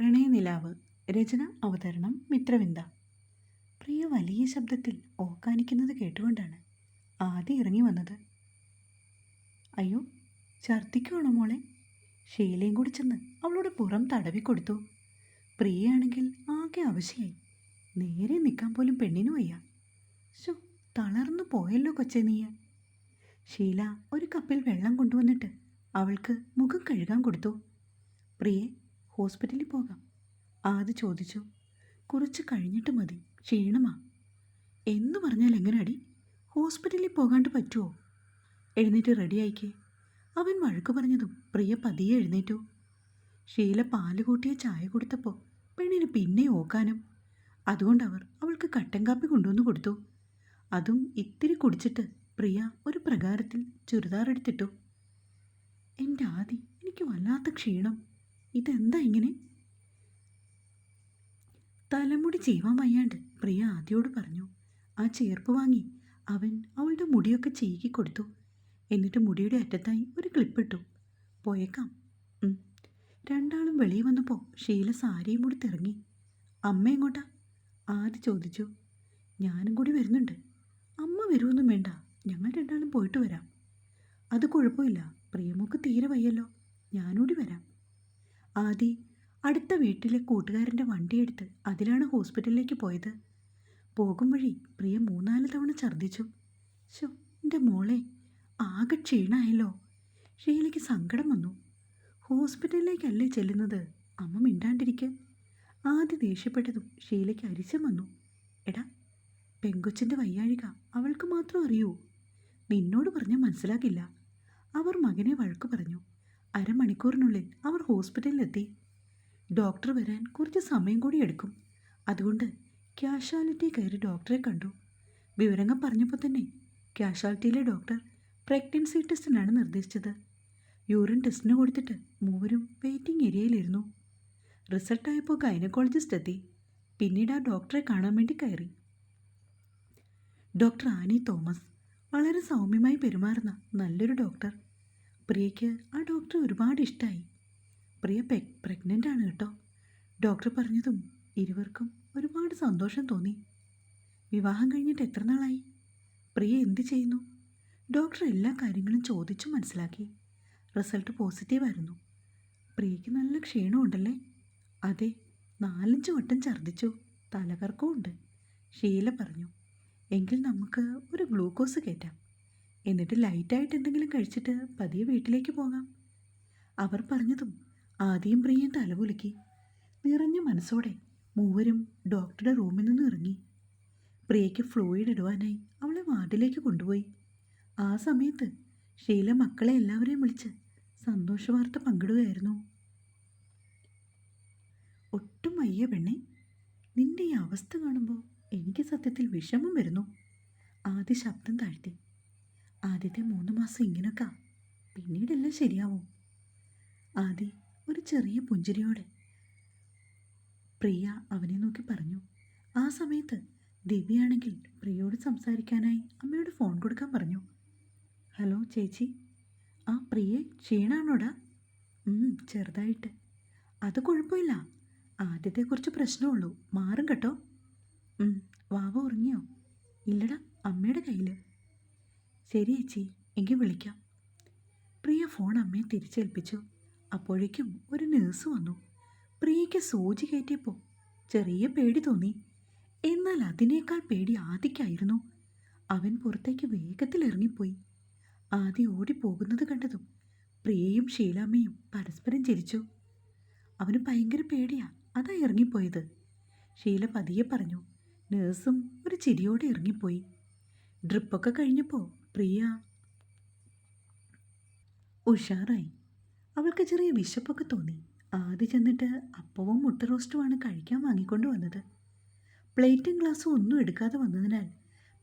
പ്രണയനിലാവ്. രചന അവതരണം മിത്രവിന്ദ. പ്രിയ വലിയ ശബ്ദത്തിൽ ഓക്കാനിക്കുന്നത് കേട്ടുകൊണ്ടാണ് ആദ്യം ഇറങ്ങി വന്നത്. അയ്യോ ഛർദിക്കുവാണോ മോളെ? ഷീലയും കൂടി ചെന്ന് അവളുടെ പുറം തടവി കൊടുത്തു. പ്രിയയാണെങ്കിൽ ആകെ അവശയായി. നേരെ നിൽക്കാൻ പോലും പെണ്ണിനു വയ്യ. ശോ തളർന്നു പോയല്ലോ കൊച്ചെ നീയ. ഷീല ഒരു കപ്പിൽ വെള്ളം കൊണ്ടുവന്നിട്ട് അവൾക്ക് മുഖം കഴുകാൻ കൊടുത്തു. പ്രിയെ ഹോസ്പിറ്റലിൽ പോകാം. ആദ്യ ചോദിച്ചു. കുറച്ച് കഴിഞ്ഞിട്ട് മതി. ക്ഷീണമാ. എന്ന് പറഞ്ഞാൽ എങ്ങനെയാടി ഹോസ്പിറ്റലിൽ പോകാണ്ട് പറ്റുമോ എഴുന്നേറ്റ് റെഡിയായിക്കേ. അവൻ വഴക്ക് പറഞ്ഞതും പ്രിയ പതിയെ എഴുന്നേറ്റു. ഷീല പാൽ കൂട്ടിയ ചായ കൊടുത്തപ്പോൾ പെണ്ണിന് പിന്നെ ഓക്കാനും. അതുകൊണ്ട് അവർ അവൾക്ക് കട്ടൻ കാപ്പി കൊണ്ടുവന്ന് കൊടുത്തു. അതും ഇത്തിരി കുടിച്ചിട്ട് പ്രിയ ഒരു പ്രകാരത്തിൽ ചുരിദാർ എടുത്തിട്ടു. എന്റെ ആദി എനിക്ക് വല്ലാത്ത ക്ഷീണം. ഇതെന്താ ഇങ്ങനെ? തലമുടി ചെയ്യുവാൻ വയ്യാണ്ട് പ്രിയ ആദ്യോട് പറഞ്ഞു ആ ചേർപ്പ് വാങ്ങി. അവൻ അവളുടെ മുടിയൊക്കെ ചീകി കൊടുത്തു. എന്നിട്ട് മുടിയുടെ അറ്റത്തായി ഒരു ക്ലിപ്പിട്ടു. പോയേക്കാം. രണ്ടാളും വെളിയിൽ വന്നപ്പോൾ ഷീല സാരിയും കൂടി തിറങ്ങി. അമ്മ എങ്ങോട്ടാ? ആദ്യ ചോദിച്ചു. ഞാനും കൂടി വരുന്നുണ്ട്. അമ്മ വരുമൊന്നും വേണ്ട. ഞങ്ങൾ രണ്ടാളും പോയിട്ട് വരാം. അത് കുഴപ്പമില്ല. പ്രിയമൊക്കെ തീരെ വയ്യല്ലോ. ഞാനൂടി വരാം. ആദി അടുത്ത വീട്ടിലെ കൂട്ടുകാരന്റെ വണ്ടിയെടുത്ത് അതിലാണ് ഹോസ്പിറ്റലിലേക്ക് പോയത്. പോകും വഴി പ്രിയ മൂന്നാൽ തവണ ഛർദ്ദിച്ചു. ശോ എന്റെ മോളെ ആകെ ക്ഷീണമായല്ലോ ഷീലയ്ക്ക് സങ്കടം വന്നു. ഹോസ്പിറ്റലിലേക്കല്ലേ ചെല്ലുന്നത്? അമ്മ മിണ്ടാണ്ടിരിക്കെ. ആദ്യ ദേഷ്യപ്പെട്ടതും ഷീലയ്ക്ക് അരിശം വന്നു. എടാ പെങ്കൊച്ചിന്റെ വയ്യാഴിക അവൾക്ക് മാത്രം അറിയൂ. നിന്നോട് പറഞ്ഞാൽ മനസ്സിലാക്കില്ല അവർ മകനെ വഴക്കു പറഞ്ഞു. അരമണിക്കൂറിനുള്ളിൽ അവർ ഹോസ്പിറ്റലിലെത്തി. ഡോക്ടർ വരാൻ കുറച്ച് സമയം കൂടി എടുക്കും. അതുകൊണ്ട് ക്യാഷ്വാലിറ്റി കയറി ഡോക്ടറെ കണ്ടു. വിവരങ്ങൾ പറഞ്ഞപ്പോൾ തന്നെ ക്യാഷ്വാലിറ്റിയിലെ ഡോക്ടർ പ്രഗ്നൻസി ടെസ്റ്റിനാണ് നിർദ്ദേശിച്ചത്. യൂറിൻ ടെസ്റ്റിന് കൊടുത്തിട്ട് മൂവരും വെയിറ്റിംഗ് ഏരിയയിലിരുന്നു. റിസൾട്ടായപ്പോൾ ഗൈനക്കോളജിസ്റ്റ് എത്തി. പിന്നീട് ആ ഡോക്ടറെ കാണാൻ വേണ്ടി കയറി. ഡോക്ടർ ആനി തോമസ് വളരെ സൗമ്യമായി പെരുമാറുന്ന നല്ലൊരു ഡോക്ടർ. പ്രിയയ്ക്ക് ആ ഡോക്ടർ ഒരുപാട് ഇഷ്ടമായി പ്രിയ പെ പ്രഗ്നന്റ് ആണ് കേട്ടോ. ഡോക്ടർ പറഞ്ഞതും ഇരുവർക്കും ഒരുപാട് സന്തോഷം തോന്നി. വിവാഹം കഴിഞ്ഞിട്ട് എത്ര നാളായി? പ്രിയ എന്ത് ചെയ്യുന്നു? ഡോക്ടർ എല്ലാ കാര്യങ്ങളും ചോദിച്ചു മനസ്സിലാക്കി. റിസൾട്ട് പോസിറ്റീവായിരുന്നു പ്രിയയ്ക്ക് നല്ല ക്ഷീണമുണ്ടല്ലേ അതെ നാലഞ്ച് വട്ടം ഛർദ്ദിച്ചു. തലകർക്കവും ഉണ്ട്. ഷീല പറഞ്ഞു. എങ്കിൽ നമുക്ക് ഒരു ഗ്ലൂക്കോസ് കയറ്റാം. എന്നിട്ട് ലൈറ്റായിട്ട് എന്തെങ്കിലും കഴിച്ചിട്ട് പതിയെ വീട്ടിലേക്ക് പോകാം. അവർ പറഞ്ഞതും ആദ്യം പ്രിയൻ തലകുലുക്കി. നിറഞ്ഞ മനസ്സോടെ മൂവരും ഡോക്ടറുടെ റൂമിൽ നിന്ന് ഇറങ്ങി. പ്രിയയ്ക്ക് ഫ്ലൂയിഡ് ഇടുവാനായി അവളെ വാർഡിലേക്ക് കൊണ്ടുപോയി. ആ സമയത്ത് ഷീല മക്കളെ എല്ലാവരെയും വിളിച്ച് സന്തോഷവാർത്ത പങ്കിടുകയായിരുന്നു. ഒട്ടും വയ്യ പെണ്ണെ നിന്റെ ഈ അവസ്ഥ കാണുമ്പോൾ എനിക്ക് സത്യത്തിൽ വിഷമം വരുന്നു ആദ്യ ശബ്ദം താഴ്ത്തി. ആദ്യത്തെ മൂന്ന് മാസം ഇങ്ങനൊക്കെ. പിന്നീടെല്ലാം ശരിയാവും. ആദി ഒരു ചെറിയ പുഞ്ചിരിയോടെ പ്രിയ അവനെ നോക്കി പറഞ്ഞു ആ സമയത്ത് ദിവ്യയാണെങ്കിൽ പ്രിയയോട് സംസാരിക്കാനായി അമ്മയോട് ഫോൺ കൊടുക്കാൻ പറഞ്ഞു. ഹലോ ചേച്ചി. ആ പ്രിയെ ക്ഷീണാണോടാ? ചെറുതായിട്ട്. അത് കുഴപ്പമില്ല. ആദ്യത്തെ കുറച്ച് പ്രശ്നമുള്ളൂ മാറും കേട്ടോ. വാവ ഉറങ്ങിയോ? ഇല്ലടാ അമ്മയുടെ കയ്യിൽ ശരി ചേച്ചി എങ്കിൽ വിളിക്കാം. പ്രിയ ഫോൺ അമ്മയെ തിരിച്ചേൽപ്പിച്ചു. അപ്പോഴേക്കും ഒരു നേഴ്സ് വന്നു. പ്രിയയ്ക്ക് സൂചി കയറ്റിയപ്പോൾ ചെറിയ പേടി തോന്നി. എന്നാൽ അതിനേക്കാൾ പേടി ആദിക്കായിരുന്നു. അവൻ പുറത്തേക്ക് വേഗത്തിൽ ഇറങ്ങിപ്പോയി. ആദി ഓടിപ്പോകുന്നത് കണ്ടതും പ്രിയയും ഷീലാമ്മയും പരസ്പരം ചിരിച്ചു. അവന് ഭയങ്കര പേടിയാ. അതാ ഇറങ്ങിപ്പോയത്. ഷീല പതിയെ പറഞ്ഞു. നേഴ്സും ഒരു ചിരിയോടെ ഇറങ്ങിപ്പോയി. ഡ്രിപ്പൊക്കെ കഴിഞ്ഞപ്പോൾ പ്രിയ. ഉഷാറായി. അവൾക്ക് ചെറിയ വിശപ്പൊക്കെ തോന്നി. ആദ്യം ചെന്നിട്ട് അപ്പവും മുട്ട റോസ്റ്റുമാണ് കഴിക്കാൻ വാങ്ങിക്കൊണ്ട് വന്നത്. പ്ലേറ്റും ഗ്ലാസ്സും ഒന്നും എടുക്കാതെ വന്നതിനാൽ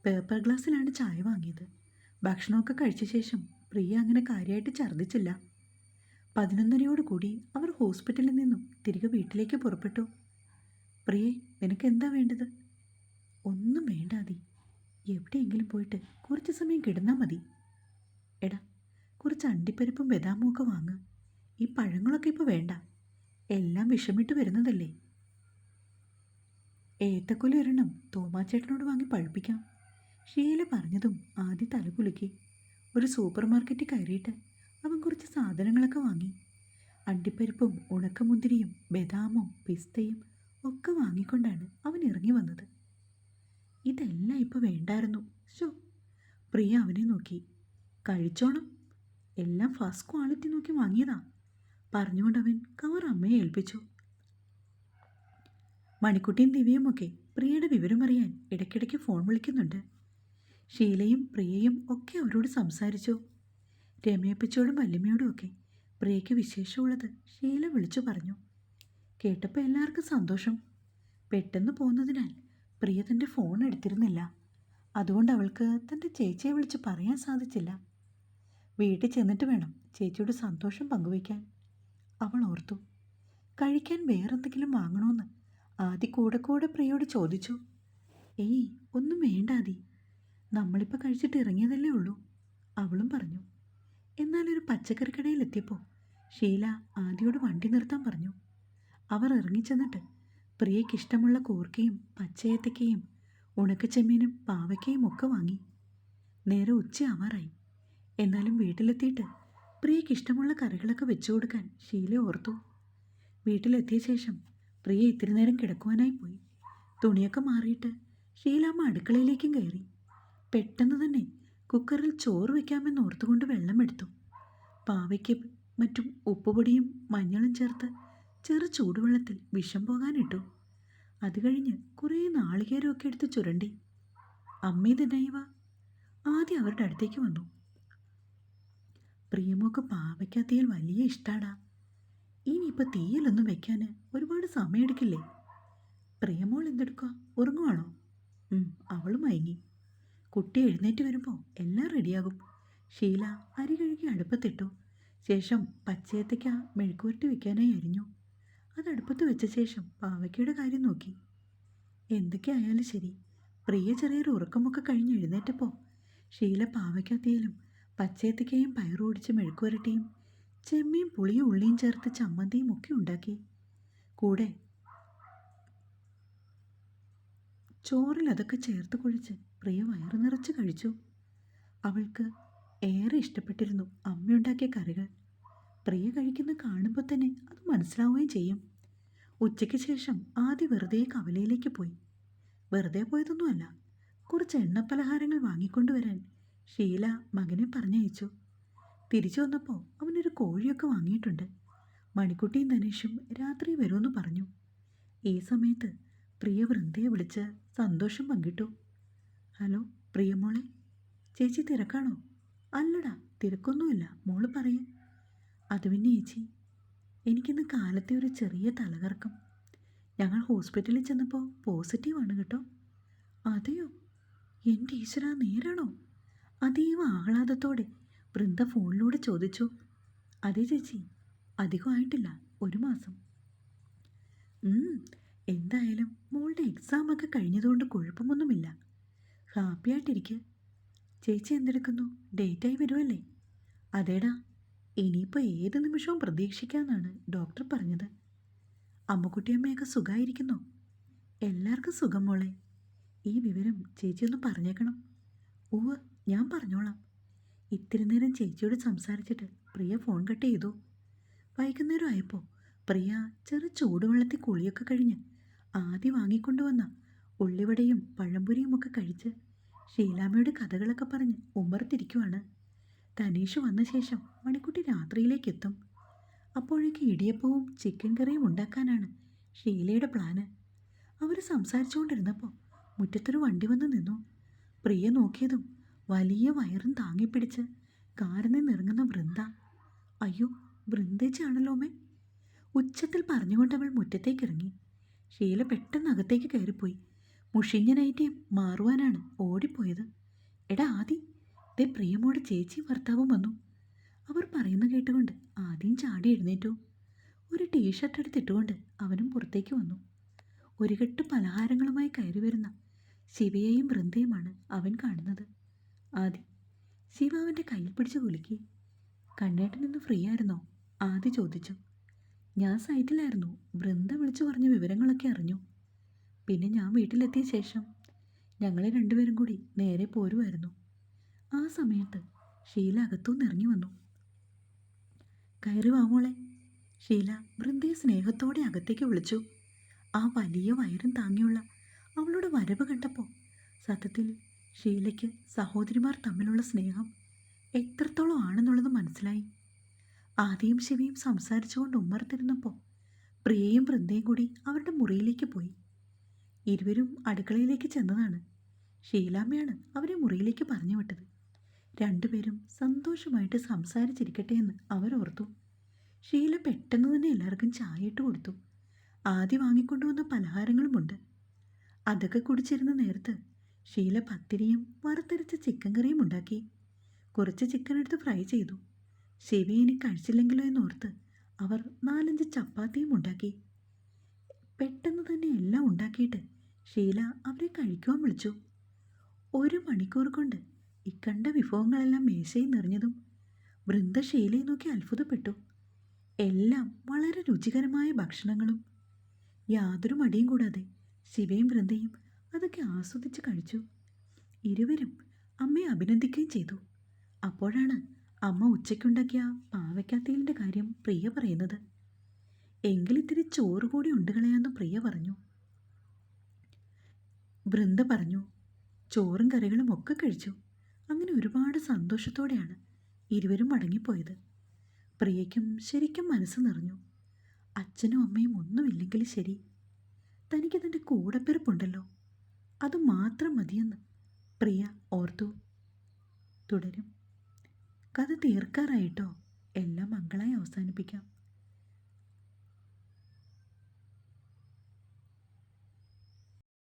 പേപ്പർ ഗ്ലാസ്സിലാണ് ചായ വാങ്ങിയത്. ഭക്ഷണമൊക്കെ കഴിച്ച ശേഷം പ്രിയ അങ്ങനെ കാര്യമായിട്ട് ഛർദ്ദിച്ചില്ല. പതിനൊന്നരയോട് കൂടി അവർ ഹോസ്പിറ്റലിൽ നിന്നും തിരികെ വീട്ടിലേക്ക് പുറപ്പെട്ടു. പ്രിയേ നിനക്ക് എന്താ വേണ്ടത്? ഒന്നും വേണ്ടാതി എവിടെയെങ്കിലും പോയിട്ട് കുറച്ച് സമയം കിടന്നാൽ മതി. എടാ കുറച്ച് അണ്ടിപ്പരിപ്പും ബദാമും ഒക്കെ വാങ്ങ്. ഈ പഴങ്ങളൊക്കെ ഇപ്പോൾ വേണ്ട. എല്ലാം വിഷമിട്ട് വരുന്നതല്ലേ. ഏത്തക്കൊല ഒരെണ്ണം തോമാച്ചേട്ടനോട് വാങ്ങി പഴുപ്പിക്കാം. ഷീല പറഞ്ഞതും ആദ്യ തലകുലുക്കി. ഒരു സൂപ്പർ മാർക്കറ്റിൽ കയറിയിട്ട് അവൻ കുറച്ച് സാധനങ്ങളൊക്കെ വാങ്ങി. അണ്ടിപ്പരിപ്പും ഉണക്കമുന്തിരിയും ബദാമും പിസ്തയും ഒക്കെ വാങ്ങിക്കൊണ്ടാണ് അവൻ ഇറങ്ങി വന്നത്. ഇതെല്ലാം ഇപ്പോൾ വേണ്ടായിരുന്നു. ശോ പ്രിയ അവനെ നോക്കി. കഴിച്ചോണം. എല്ലാം ഫസ്റ്റ് ക്വാളിറ്റി നോക്കി വാങ്ങിയതാ. പറഞ്ഞുകൊണ്ട് അവൻ കവർ അമ്മയെ ഏൽപ്പിച്ചു. മണിക്കുട്ടിയും ദിവ്യയുമൊക്കെ പ്രിയയുടെ വിവരമറിയാൻ ഇടയ്ക്കിടയ്ക്ക് ഫോൺ വിളിക്കുന്നുണ്ട്. ഷീലയും പ്രിയയും ഒക്കെ അവരോട് സംസാരിച്ചു. രമയപ്പച്ചോടും വല്യമ്മയോടും ഒക്കെ പ്രിയയ്ക്ക് വിശേഷമുള്ളത് ഷീല വിളിച്ചു പറഞ്ഞു. കേട്ടപ്പോൾ എല്ലാവർക്കും സന്തോഷം. പെട്ടെന്ന് പോകുന്നതിനാൽ പ്രിയ തന്റെ ഫോൺ എടുത്തിരുന്നില്ല. അതുകൊണ്ട് അവൾക്ക് തന്റെ ചേച്ചിയെ വിളിച്ച് പറയാൻ സാധിച്ചില്ല. വീട്ടിൽ ചെന്നിട്ട് വേണം ചേച്ചിയുടെ സന്തോഷം പങ്കുവയ്ക്കാൻ. അവൾ ഓർത്തു കഴിക്കാൻ വേറെന്തെങ്കിലും വാങ്ങണമെന്ന് ആദ്യ കൂടെ കൂടെ പ്രിയോട് ചോദിച്ചു. ഏയ് ഒന്നും വേണ്ടാതി നമ്മളിപ്പോൾ കഴിച്ചിട്ട് ഇറങ്ങിയതല്ലേ ഉള്ളൂ അവളും പറഞ്ഞു. എന്നാലൊരു പച്ചക്കറി കടയിലെത്തിയപ്പോൾ ഷീല ആദ്യയോട് വണ്ടി നിർത്താൻ പറഞ്ഞു. അവർ ഇറങ്ങിച്ചെന്നിട്ട് പ്രിയയ്ക്ക് ഇഷ്ടമുള്ള കൂർക്കയും പച്ചയത്തക്കയും ഉണക്കച്ചെമ്മീനും പാവയ്ക്കയും ഒക്കെ വാങ്ങി. നേരെ ഉച്ചയാവാറായി എന്നാലും വീട്ടിലെത്തിയിട്ട് പ്രിയയ്ക്ക് ഇഷ്ടമുള്ള കറികളൊക്കെ വെച്ചു കൊടുക്കാൻ ഷീല ഓർത്തു. വീട്ടിലെത്തിയ ശേഷം പ്രിയ ഇത്തിരി നേരം കിടക്കുവാനായി പോയി. തുണിയൊക്കെ മാറിയിട്ട് ഷീലാമ്മ അടുക്കളയിലേക്കും കയറി. പെട്ടെന്ന് തന്നെ കുക്കറിൽ ചോറ് വയ്ക്കാമെന്ന് ഓർത്തുകൊണ്ട് വെള്ളമെടുത്തു. പാവയ്ക്ക് മറ്റും ഉപ്പുപൊടിയും മഞ്ഞളും ചേർത്ത് ചെറു ചൂടുവെള്ളത്തിൽ വിഷം പോകാനിട്ടു. അത് കഴിഞ്ഞ് കുറേ നാളികേരമൊക്കെ എടുത്ത് ചുരണ്ടി. അമ്മേ ദൈവ ആദ്യം അവരുടെ അടുത്തേക്ക് വന്നു. പ്രിയമോക്ക് പാവയ്ക്കാത്തയിൽ തീയൽ വലിയ ഇഷ്ടാടാ. ഇനിയിപ്പോൾ തീയിലൊന്നും വെക്കാൻ ഒരുപാട് സമയമെടുക്കില്ലേ? പ്രിയമോൾ എന്തെടുക്കുക ഉറങ്ങുവാണോ? അവളും മയങ്ങി. കുട്ടി എഴുന്നേറ്റ് വരുമ്പോൾ എല്ലാം റെഡിയാകും. ഷീല അരി കഴുകി അടുപ്പത്തിട്ടു. ശേഷം പച്ചയത്തേക്ക് മെഴുക്കുവരട്ടി വെക്കാനായി അരിഞ്ഞു. അത് അടുപ്പത്ത് വെച്ച ശേഷം പാവയ്ക്കയുടെ കാര്യം നോക്കി. എന്തൊക്കെയായാലും ശരി പ്രിയ ചെറിയൊരു ഉറക്കമൊക്കെ കഴിഞ്ഞ് എഴുന്നേറ്റപ്പോൾ ഷീല പാവയ്ക്കത്തിയിലും പച്ചയത്തിക്കയും പയറോടിച്ച് മെഴുക്കുവരട്ടിയും ചെമ്മീൻ പുളിയും ഉള്ളിയും ചേർത്ത് ചമ്മന്തിയും ഒക്കെ ഉണ്ടാക്കി. കൂടെ ചോറിൽ അതൊക്കെ ചേർത്ത് കുഴിച്ച് പ്രിയ വയറു നിറച്ച് കഴിച്ചു. അവൾക്ക് ഏറെ ഇഷ്ടപ്പെട്ടിരുന്നു അമ്മയുണ്ടാക്കിയ കറികൾ. പ്രിയ കഴിക്കുന്ന കാണുമ്പോൾ തന്നെ അത് മനസ്സിലാവുകയും ചെയ്യും. ഉച്ചയ്ക്ക് ശേഷം ആദ്യം വെറുതെ കവലയിലേക്ക് പോയി. വെറുതെ പോയതൊന്നുമല്ല കുറച്ച് എണ്ണപ്പലഹാരങ്ങൾ വാങ്ങിക്കൊണ്ടുവരാൻ ഷീല മകനെ പറഞ്ഞയച്ചു. തിരിച്ചു വന്നപ്പോൾ അവനൊരു കോഴിയൊക്കെ വാങ്ങിയിട്ടുണ്ട്. മണിക്കുട്ടിയും ധനേഷും രാത്രി വരുമെന്ന് പറഞ്ഞു. ഈ സമയത്ത് പ്രിയ വൃന്ദയെ വിളിച്ച് സന്തോഷം പങ്കിട്ടു. ഹലോ പ്രിയമോളെ ചേച്ചി തിരക്കാണോ? അല്ലടാ തിരക്കൊന്നുമില്ല മോൾ പറയേ. അത് പിന്നെ ചേച്ചി എനിക്കിന്ന് കാലത്തെ ഒരു ചെറിയ തലകറക്കം. ഞങ്ങൾ ഹോസ്പിറ്റലിൽ ചെന്നപ്പോൾ പോസിറ്റീവാണ് കേട്ടോ. അതെയോ? എന്റെ ഈശ്വര നേരാണോ? അതീവ ആഹ്ലാദത്തോടെ വൃന്ദ ഫോണിലൂടെ ചോദിച്ചു. അതെ ചേച്ചി അധികമായിട്ടില്ല ഒരു മാസം. എന്തായാലും മോളുടെ എക്സാമൊക്കെ കഴിഞ്ഞതുകൊണ്ട് കുഴപ്പമൊന്നുമില്ല. ഹാപ്പിയായിട്ടിരിക്കുക ചേച്ചി എന്തെടുക്കുന്നു? ഡേറ്റായി വരുമല്ലേ അതേടാ ഇനിയിപ്പോൾ ഏത് നിമിഷവും പ്രതീക്ഷിക്കാമെന്നാണ് ഡോക്ടർ പറഞ്ഞത്. അമ്മക്കുട്ടിയമ്മയൊക്കെ സുഖമായിരിക്കുന്നു എല്ലാവർക്കും സുഖം മോളെ. ഈ വിവരം ചേച്ചി ഒന്ന് പറഞ്ഞേക്കണം. ഉവ് ഞാൻ പറഞ്ഞോളാം. ഇത്തിരി നേരം ചേച്ചിയോട് സംസാരിച്ചിട്ട് പ്രിയ ഫോൺ കട്ട് ചെയ്തു. വൈകുന്നേരം ആയപ്പോൾ പ്രിയ ചെറു ചൂടുവെള്ളത്തിൽ കുളിയൊക്കെ കഴിഞ്ഞ് ആദ്യം വാങ്ങിക്കൊണ്ടുവന്ന ഉള്ളിവടയും പഴംപൊരിയും ഒക്കെ കഴിച്ച് ഷീലാമ്മയുടെ കഥകളൊക്കെ പറഞ്ഞ് ഉമ്മറത്തിരിക്കുവാണ് തനീഷ് വന്ന ശേഷം മണിക്കുട്ടി രാത്രിയിലേക്ക് എത്തും. അപ്പോഴേക്ക് ഇടിയപ്പവും ചിക്കൻ കറിയും ഉണ്ടാക്കാനാണ് ഷീലയുടെ പ്ലാന് അവർ സംസാരിച്ചുകൊണ്ടിരുന്നപ്പോൾ മുറ്റത്തൊരു വണ്ടി വന്ന് നിന്നു. പ്രിയ നോക്കിയതും വലിയ വയറും താങ്ങിപ്പിടിച്ച് കാറിൽ നിന്നിറങ്ങുന്ന വൃന്ദ. അയ്യോ വൃന്ദേച്ചാണല്ലോ മേ ഉച്ചത്തിൽ പറഞ്ഞുകൊണ്ട് അവൾ മുറ്റത്തേക്ക് ഇറങ്ങി ഷീല പെട്ടെന്ന് അകത്തേക്ക് കയറിപ്പോയി. മുഷിഞ്ഞ മാറുവാനാണ് ഓടിപ്പോയത്. എടാ ആദി ദേ പ്രിയമോടെ ചേച്ചി ഭർത്താവും വന്നു. അവർ പറയുന്ന കേട്ടുകൊണ്ട് ആദ്യം ചാടി എഴുന്നേറ്റു. ഒരു ടീഷർട്ട് എടുത്തിട്ടുകൊണ്ട് അവനും പുറത്തേക്ക് വന്നു. ഒരു കെട്ട് പലഹാരങ്ങളുമായി കയറി വരുന്ന ശിവയെയും വൃന്ദയുമാണ് അവൻ കാണുന്നത്. ആദി ശിവ അവന്റെ കയ്യിൽ പിടിച്ച് കുലുക്കി. കണ്ണേട്ടൻ നിന്ന് ഫ്രീ ആയിരുന്നോ? ആദി ചോദിച്ചു. ഞാൻ സൈറ്റിലായിരുന്നു. വൃന്ദ വിളിച്ചു പറഞ്ഞ വിവരങ്ങളൊക്കെ അറിഞ്ഞു. പിന്നെ ഞാൻ വീട്ടിലെത്തിയ ശേഷം ഞങ്ങളെ രണ്ടുപേരും കൂടി നേരെ പോരുമായിരുന്നു. ആ സമയത്ത് ഷീല അകത്തുനിന്ന് ഇറങ്ങി വന്നു. കയറി വാമോളെ ഷീല വൃന്ദയെ സ്നേഹത്തോടെ അകത്തേക്ക് വിളിച്ചു. ആ വലിയ വയറും താങ്ങിയുള്ള അവളുടെ വരവ് കണ്ടപ്പോൾ സത്യത്തിൽ ഷീലയ്ക്ക് സഹോദരിമാർ തമ്മിലുള്ള സ്നേഹം എത്രത്തോളം ആണെന്നുള്ളത് മനസ്സിലായി. ആദ്യം ശിവയും സംസാരിച്ചുകൊണ്ട് ഉമ്മർത്തിരുന്നപ്പോൾ പ്രിയയും വൃന്ദയും കൂടി അവരുടെ മുറിയിലേക്ക് പോയി. ഇരുവരും അടുക്കളയിലേക്ക് ചെന്നതാണ്. ഷീലാമ്മയാണ് അവരെ മുറിയിലേക്ക് പറഞ്ഞു വിട്ടത്. രണ്ടുപേരും സന്തോഷമായിട്ട് സംസാരിച്ചിരിക്കട്ടെ എന്ന് അവരോർത്തു ഷീല പെട്ടെന്ന് തന്നെ എല്ലാവർക്കും ചായ ഇട്ട് കൊടുത്തു. ആദ്യം വാങ്ങിക്കൊണ്ടുവന്ന പലഹാരങ്ങളുമുണ്ട്. അതൊക്കെ കുടിച്ചിരുന്ന നേരത്ത് ഷീല പത്തിരിയും വറുത്തരച്ച ചിക്കൻ കറിയും ഉണ്ടാക്കി. കുറച്ച് ചിക്കൻ എടുത്ത് ഫ്രൈ ചെയ്തു. ശിവ ഇനി കഴിച്ചില്ലെങ്കിലോ എന്നോർത്ത് അവർ നാലഞ്ച് ചപ്പാത്തിയും ഉണ്ടാക്കി. പെട്ടെന്ന് തന്നെ എല്ലാം ഉണ്ടാക്കിയിട്ട് ഷീല അവരെ കഴിക്കുവാൻ വിളിച്ചു. ഒരു മണിക്കൂർ കൊണ്ട് ഇക്കണ്ട വിഭവങ്ങളെല്ലാം മേശയിൽ നിറഞ്ഞതും വൃന്ദ നോക്കി അത്ഭുതപ്പെട്ടു. എല്ലാം വളരെ രുചികരമായ ഭക്ഷണങ്ങളും. യാതൊരു മടിയും കൂടാതെ ശിവയും വൃന്ദയും അതൊക്കെ ആസ്വദിച്ച് കഴിച്ചു. ഇരുവരും അമ്മയെ അഭിനന്ദിക്കുകയും ചെയ്തു. അപ്പോഴാണ് അമ്മ ഉച്ചയ്ക്കുണ്ടാക്കിയ പാവയ്ക്കാത്തീലിന്റെ കാര്യം പ്രിയ പറയുന്നത്. എങ്കിലിത്തിരി ചോറ് കൂടി ഉണ്ട് കളയാന്നും പ്രിയ പറഞ്ഞു. വൃന്ദ പറഞ്ഞു ചോറും കറികളും ഒക്കെ കഴിച്ചു. അങ്ങനെ ഒരുപാട് സന്തോഷത്തോടെയാണ് ഇരുവരും മടങ്ങിപ്പോയത്. പ്രിയയ്ക്കും ശരിക്കും മനസ്സ് നിറഞ്ഞു. അച്ഛനും അമ്മയും ഒന്നുമില്ലെങ്കിൽ ശരി. തനിക്ക് തന്റെ കൂടപ്പിറപ്പുണ്ടല്ലോ. അത് മാത്രം മതിയെന്ന് പ്രിയ ഓർത്തു. തുടരും. കഥ തീർക്കാറായിട്ടോ? എല്ലാം മംഗളായി അവസാനിപ്പിക്കാം.